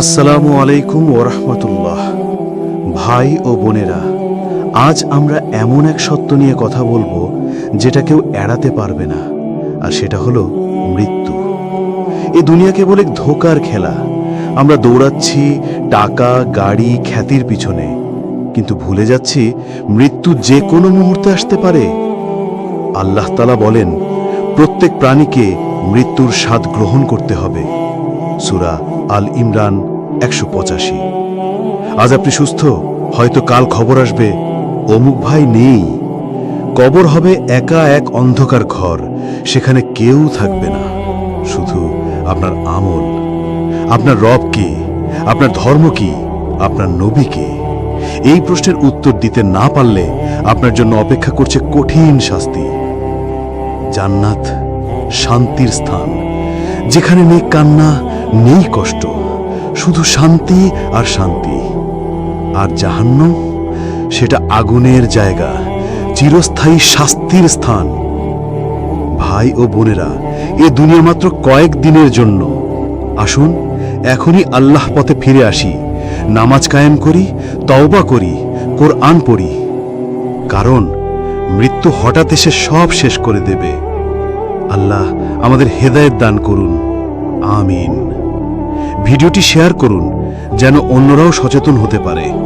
আসসালামু আলাইকুম ওরহমতুল্লাহ ভাই ও বোনেরা, আজ আমরা এমন এক সত্য নিয়ে কথা বলব যেটা কেউ এড়াতে পারবে না, আর সেটা হলো মৃত্যু। এ দুনিয়া কেবল এক ধোকার খেলা। আমরা দৌড়াচ্ছি টাকা, গাড়ি, খ্যাতির পিছনে। কিন্তু ভুলে যাচ্ছি মৃত্যু যে কোনো মুহূর্তে আসতে পারে। আল্লাহ তালা বলেন, প্রত্যেক প্রাণীকে মৃত্যুর স্বাদ গ্রহণ করতে হবে। সুরা আল ইমরান একশো পঁচাশি। আজ আপনি সুস্থ? হয়তো কাল খবর আসবে, অমুক ভাই নেই। কবর হবে একা এক অন্ধকার ঘর, সেখানে কেউ থাকবে না। শুধু আপনার আমল। আপনার রব কে? আপনার ধর্ম কি? আপনার নবী কে? এই প্রশ্নের উত্তর দিতে না পারলে আপনার জন্য অপেক্ষা করছে কঠিন শাস্তি। জান্নাত শান্তির স্থান, যেখানে নেই কান্না নেই কষ্ট, শুধু শান্তি আর শান্তি। আর জাহান্নাম, সেটা আগুনের জায়গা, চিরস্থায়ী শাস্তির স্থান। ভাই ও বোনেরা, এ দুনিয়া মাত্র কয়েক দিনের জন্য। আসুন, এখনই আল্লাহ পথে ফিরে আসি। নামাজ কায়েম করি, তওবা করি, কোরআন পড়ি। কারণ, মৃত্যু হঠাৎ এসে সব শেষ করে দেবে। আল্লাহ আমাদের হেদায়েত দান করুন। আমিন। ভিডিওটি শেয়ার করুন যেন অন্যরাও সচেতন হতে পারে।